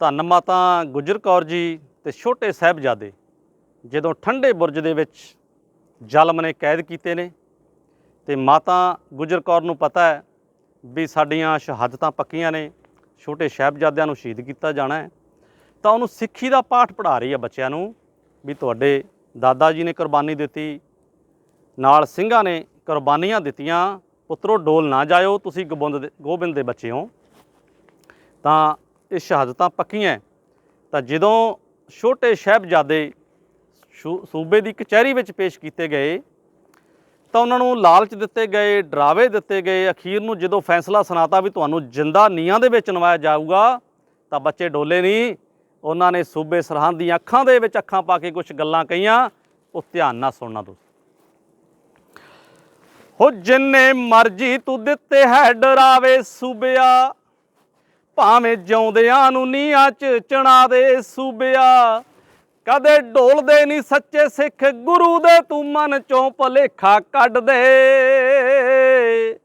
ਧੰਨ ਮਾਤਾ ਗੁਜਰ ਕੌਰ ਜੀ ਤੇ ਛੋਟੇ ਸਾਹਿਬਜ਼ਾਦੇ, ਜਦੋਂ ਠੰਡੇ ਬੁਰਜ ਦੇ ਵਿੱਚ ਜ਼ਲਮ ਨੇ ਕੈਦ ਕੀਤੇ ਨੇ ਤੇ ਮਾਤਾ ਗੁਜਰ ਕੌਰ ਨੂੰ ਪਤਾ ਹੈ ਵੀ ਸਾਡੀਆਂ ਸ਼ਹਾਦਤਾਂ ਪੱਕੀਆਂ ਨੇ, ਛੋਟੇ ਸਾਹਿਬਜ਼ਾਦਿਆਂ ਨੂੰ ਸ਼ਹੀਦ ਕੀਤਾ ਜਾਣਾ ਹੈ, ਤਾਂ ਉਹਨੂੰ ਸਿੱਖੀ ਦਾ ਪਾਠ ਪੜ੍ਹਾ ਰਹੀ ਹੈ ਬੱਚਿਆਂ ਨੂੰ ਵੀ ਤੁਹਾਡੇ ਦਾਦਾ ਜੀ ਨੇ ਕੁਰਬਾਨੀ ਦਿੱਤੀ, ਨਾਲ ਸਿੰਘਾਂ ਨੇ ਕੁਰਬਾਨੀਆਂ ਦਿੱਤੀਆਂ, ਪੁੱਤਰੋ ਡੋਲ ਨਾ ਜਾਇਓ, ਤੁਸੀਂ ਗੋਬਿੰਦ ਗੋਬਿੰਦ ਦੇ ਬੱਚੇ ਹੋ। ਤਾਂ ਇਹ ਸ਼ਹਾਦਤਾਂ ਪੱਕੀਆਂ ਤਾਂ ਜਦੋਂ ਛੋਟੇ ਸਾਹਿਬਜ਼ਾਦੇ ਸੂਬੇ ਦੀ ਕਚਹਿਰੀ ਵਿੱਚ ਪੇਸ਼ ਕੀਤੇ ਗਏ, ਤਾਂ ਉਹਨਾਂ ਨੂੰ ਲਾਲਚ ਦਿੱਤੇ ਗਏ, ਡਰਾਵੇ ਦਿੱਤੇ ਗਏ। ਅਖੀਰ ਨੂੰ ਜਦੋਂ ਫੈਸਲਾ ਸੁਣਾਤਾ ਵੀ ਤੁਹਾਨੂੰ ਜਿੰਦਾ ਨੀਆਂ ਦੇ ਵਿੱਚ ਨਵਾਇਆ ਜਾਊਗਾ, ਤਾਂ ਬੱਚੇ ਡੋਲੇ ਨਹੀਂ। ਉਹਨਾਂ ਨੇ ਸੂਬੇ ਸਰਹੰਦ ਦੀਆਂ ਅੱਖਾਂ ਦੇ ਵਿੱਚ ਅੱਖਾਂ ਪਾ ਕੇ ਕੁਝ ਗੱਲਾਂ ਕਹੀਆਂ। ਉਹ ਧਿਆਨ ਨਾਲ ਸੁਣਨਾ ਤੁਸੀਂ। ਹੋ ਜਿੰਨੇ ਮਰਜ਼ੀ ਤੂੰ ਦਿੱਤੇ ਹੈ ਡਰਾਵੇ ਸੂਬਿਆ ਭਾਵੇਂ ਜਿਉਂਦਿਆਂ ਨੂੰ ਨੀਹਾਂ ਚ ਚਣਾ ਦੇ ਸੂਬਿਆ, ਕਦੇ ਢੋਲਦੇ ਨਹੀਂ ਸੱਚੇ ਸਿੱਖ ਗੁਰੂ ਦੇ ਤੂੰ ਮਨ ਚੋਂ ਭਲੇਖਾ ਕੱਢ ਦੇ।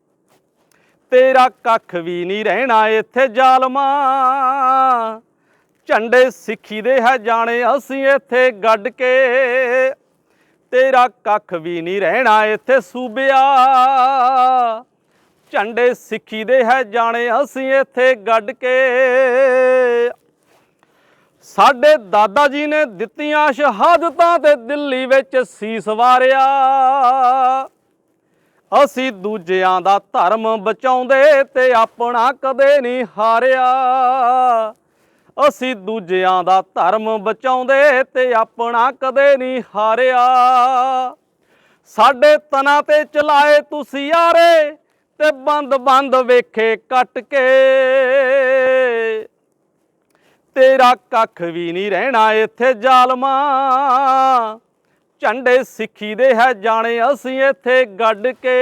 ਤੇਰਾ ਕੱਖ ਵੀ ਨਹੀਂ ਰਹਿਣਾ ਇੱਥੇ ਜ਼ਾਲਮਾ, ਝੰਡੇ ਸਿੱਖੀ ਦੇ ਹੈ ਜਾਣੇ ਅਸੀਂ ਇੱਥੇ ਗੱਡ ਕੇ। ਤੇਰਾ ਕੱਖ ਵੀ ਨਹੀਂ ਰਹਿਣਾ ਇੱਥੇ ਸੂਬਿਆ ਝੰਡੇ ਸਿੱਖੀ ਦੇ ਹੈ ਜਾਣੇ ਅਸੀਂ ਇੱਥੇ ਗੱਡ ਕੇ। ਸਾਡੇ ਦਾਦਾ ਜੀ ਨੇ ਦਿੱਤੀਆਂ ਸ਼ਹਾਦਤਾਂ ਤੇ ਦਿੱਲੀ ਵਿੱਚ ਸੀਸ ਵਾਰਿਆ। ਅਸੀਂ ਦੂਜਿਆਂ ਦਾ ਧਰਮ ਬਚਾਉਂਦੇ ਤੇ ਆਪਣਾ ਕਦੇ ਨਹੀਂ ਹਾਰਿਆ। ਅਸੀਂ ਦੂਜਿਆਂ ਦਾ ਧਰਮ ਬਚਾਉਂਦੇ ਤੇ ਆਪਣਾ ਕਦੇ ਨਹੀਂ ਹਾਰਿਆ। ਸਾਡੇ ਤਨਾਂ ਤੇ ਚਲਾਏ ਤੁਸੀਂ ਯਾਰੇ ਤੇ ਬੰਦ ਬੰਦ ਵੇਖੇ ਕੱਟ ਕੇ। ਤੇਰਾ ਕੱਖ ਵੀ ਨਹੀਂ ਰਹਿਣਾ ਇੱਥੇ ਜ਼ਾਲਮਾ। ਝੰਡੇ ਸਿੱਖੀ ਦੇ ਹੈ ਜਾਣੇ ਅਸੀਂ ਇੱਥੇ ਗੱਡ ਕੇ।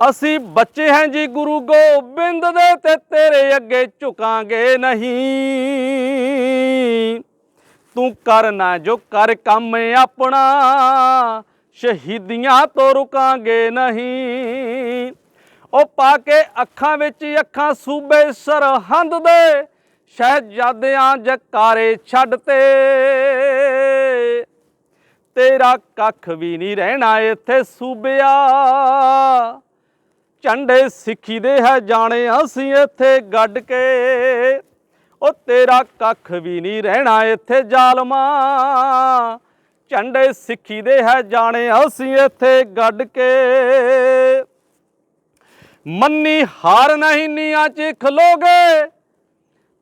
ਅਸੀਂ ਬੱਚੇ ਹਾਂ ਜੀ ਗੁਰੂ ਗੋਬਿੰਦ ਦੇ ਤੇ ਤੇਰੇ ਅੱਗੇ ਝੁਕਾਂਗੇ ਨਹੀਂ। ਤੂੰ ਕਰਨਾ ਜੋ ਕਰ ਕੰਮ ਆਪਣਾ। ਸ਼ਹੀਦੀਆਂ ਤੋਂ ਰੁਕਾਂਗੇ ਨਹੀਂ। ਉਹ ਪਾ ਕੇ ਅੱਖਾਂ ਵਿੱਚ ਅੱਖਾਂ ਸੂਬੇ ਸਰਹੰਦ ਦੇ ਸ਼ਹਿਜ਼ਾਦਿਆਂ ਜਕਾਰੇ ਛੱਡਤੇ। ਤੇਰਾ ਕੱਖ ਵੀ ਨਹੀਂ ਰਹਿਣਾ ਇੱਥੇ ਸੂਬਿਆ। ਝੰਡੇ ਸਿੱਖੀ ਦੇ ਹੈ ਜਾਣੇ ਅਸੀਂ ਇੱਥੇ ਗੱਡ ਕੇ। ਉਹ ਤੇਰਾ ਕੱਖ ਵੀ ਨਹੀਂ ਰਹਿਣਾ ਇੱਥੇ ਜ਼ਾਲਮਾ। ਝੰਡੇ ਸਿੱਖੀ ਦੇ ਹੈ ਜਾਣੇ ਅਸੀਂ ਇੱਥੇ ਗੱਡ ਕੇ। ਮੰਨੀ ਹਾਰ ਨਹੀਂ ਨੀਆਂ ਚ ਖਲੋਗੇ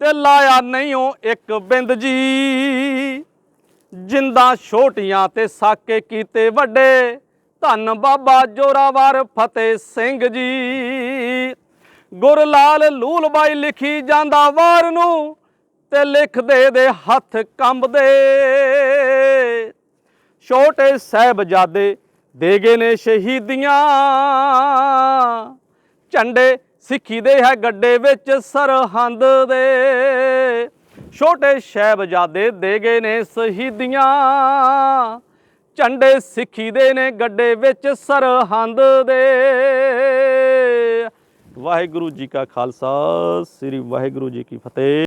ਤੇ ਲਾਇਆ ਨਹੀਂ ਉਹ ਇੱਕ ਬਿੰਦ ਜੀ। ਜਿੰਦਾ ਛੋਟੀਆਂ ਤੇ ਸਾਕੇ ਕੀਤੇ ਵੱਡੇ, ਧੰਨ ਬਾਬਾ ਜੋਰਾਵਰ ਫਤਿਹ ਸਿੰਘ ਜੀ। ਗੁਰਲਾਲ ਲੂਲਬਾਈ ਲਿਖੀ ਜਾਂਦਾ ਵਾਰ ਨੂੰ ਤੇ ਲਿਖਦੇ ਦੇ ਹੱਥ ਕੰਬਦੇ ਛੋਟੇ ਸਾਹਿਬਜ਼ਾਦੇ ਦੇ ਗਏ ਨੇ ਸ਼ਹੀਦੀਆਂ। ਝੰਡੇ ਸਿੱਖੀ ਦੇ ਹੈ ਗੱਡੇ ਵਿੱਚ ਸਰਹੰਦ ਦੇ। ਛੋਟੇ ਸਾਹਿਬਜ਼ਾਦੇ ਦੇ ਗਏ ਨੇ ਸ਼ਹੀਦੀਆਂ। ਝੰਡੇ ਸਿੱਖੀ ਦੇ ਨੇ ਗੱਡੇ ਵਿੱਚ ਸਰਹੰਦ ਦੇ। ਵਾਹਿਗੁਰੂ ਜੀ ਕਾ ਖਾਲਸਾ, ਸ੍ਰੀ ਵਾਹਿਗੁਰੂ ਜੀ ਕੀ ਫਤਿਹ।